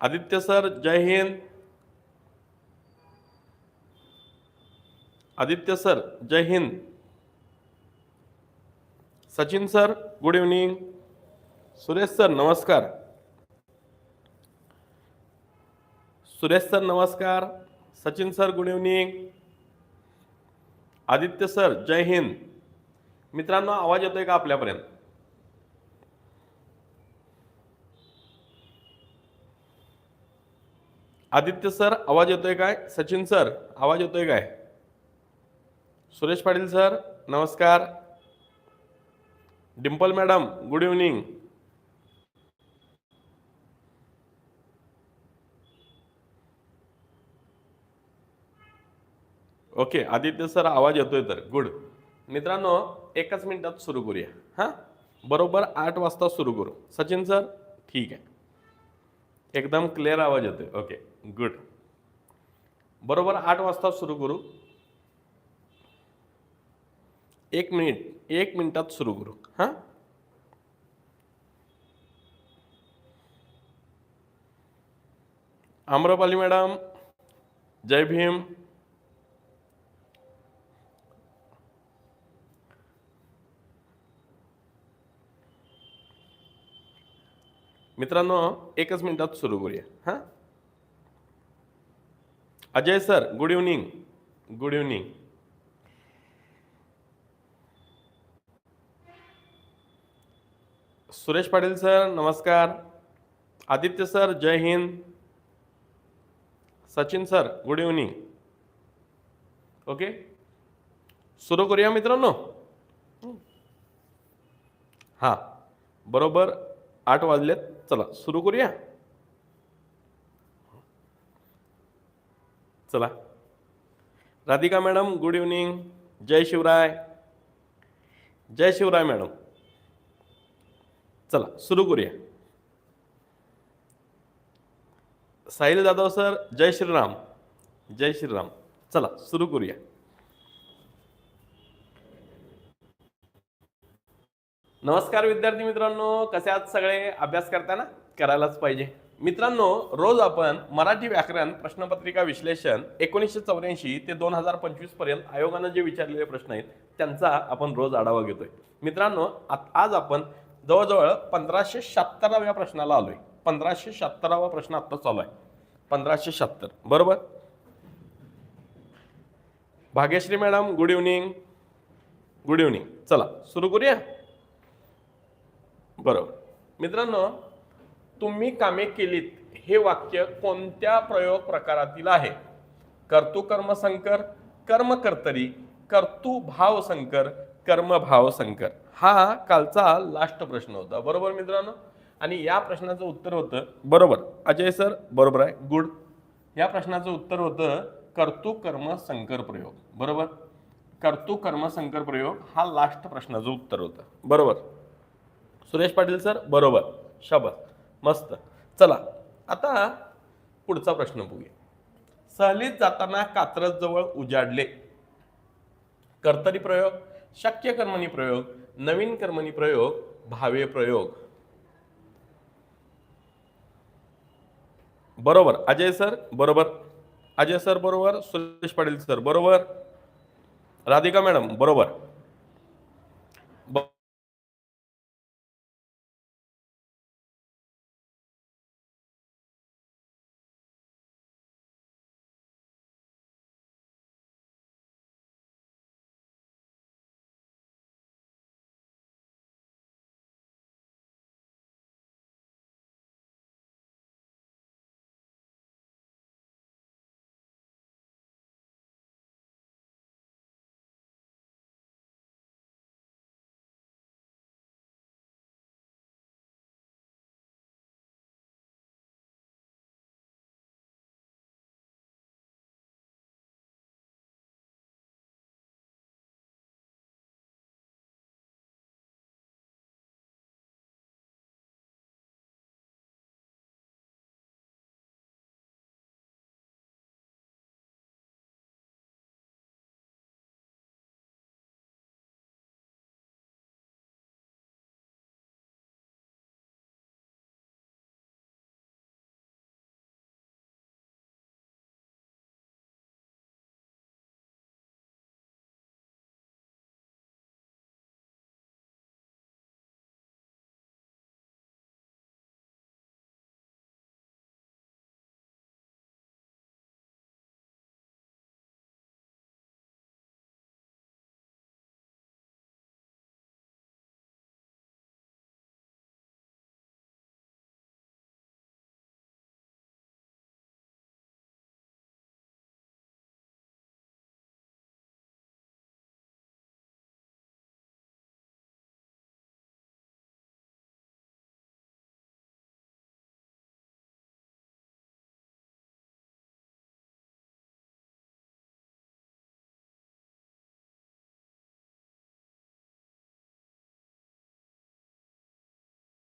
Aditya sir Jai Hind. Aditya sir Jai Hind. Sachin sir good evening Suresh sir नमस्कार. Suresh sir नमस्कार. Sachin sir good evening Aditya sir Jai Hind. मित्रांनो आवाज येतोय का आपल्यापर्यंत? Aditya sir आवाज येतोय काय? सचिन सर आवाज येतोय काय? सुरेश पाटील सर नमस्कार. Dimple madam good evening. Okay Aditya sir आवाज येतोय तर गुड. मित्रांनो एकच मिनिटात सुरू करूया. हां? बरोबर आठ वाजता सुरू करू. सचिन सर ठीक आहे. एकदम क्लिअर आवाज येतोय. ओके गुड बरोबर आठ वाजता सुरू करू. एक मिनिट एक मिनिटात सुरू करू. हां? आम्रपाली मॅडम जय भीम. मित्रांनो एकच मिनिटात सुरू करूया. हां? Ajay sir good evening good evening Suresh Patil sir नमस्कार. Aditya sir Jai Hind. Sachin sir good evening okay सुरू करूया मित्रांनो? हां. बरोबर आठ वाजलेत. चला सुरू करूया? चला. Radhika madam good evening. Jai Shivray. Jai Shivray madam. चला सुरू करूया. साहिल जाधव सर जय श्रीराम. जय श्रीराम. चला सुरू करूया. नमस्कार विद्यार्थी मित्रांनो कसे आहात सगळे? अभ्यास करताना करायलाच पाहिजे. मित्रांनो रोज आपण मराठी व्याकरण प्रश्नपत्रिका विश्लेषण एकोणीसशे चौऱ्याऐंशी ते दोन हजार पंचवीसपर्यंत आयोगानं जे विचारलेले प्रश्न आहेत त्यांचा आपण रोज आढावा घेतोय. मित्रांनो आज आपण जवळजवळ पंधराशे शहात्तराव्या प्रश्नाला आलोय. पंधराशे शहात्तरावा प्रश्न आत्ता चालू आहे. पंधराशे शहात्तर बरोबर? Bhagyashree madam good evening good evening चला सुरू करूया. बरोबर. मित्रांनो तुम्ही कामे केलीत हे वाक्य कोणत्या प्रयोग प्रकारातील आहे? कर्तु कर्म संकर कर्म कर्तरी कर्तु भाव संकर कर्मभाव संकर. हा कालचा लास्ट प्रश्न होता. बरोबर मित्रांनो? आणि या प्रश्नाचं उत्तर होतं बरोबर. अजय सर बरोबर आहे. गुड या प्रश्नाचं उत्तर होतं कर्तु कर्म संकर प्रयोग. बरोबर? कर्तु कर्म संकर प्रयोग हा लास्ट प्रश्नाचं उत्तर होतं. बरोबर? सुरेश पाटील सर बरोबर. शाबास. मस्त. चला आता पुढचा प्रश्न बघूया. सहलीत जाताना कात्रज जवळ उजाडले. कर्तरी प्रयोग शक्य कर्मणी प्रयोग नवीन कर्मणी प्रयोग भावे प्रयोग. बरोबर. अजय सर बरोबर. अजय सर बरोबर. सुरेश पाटील सर बरोबर. राधिका मॅडम बरोबर.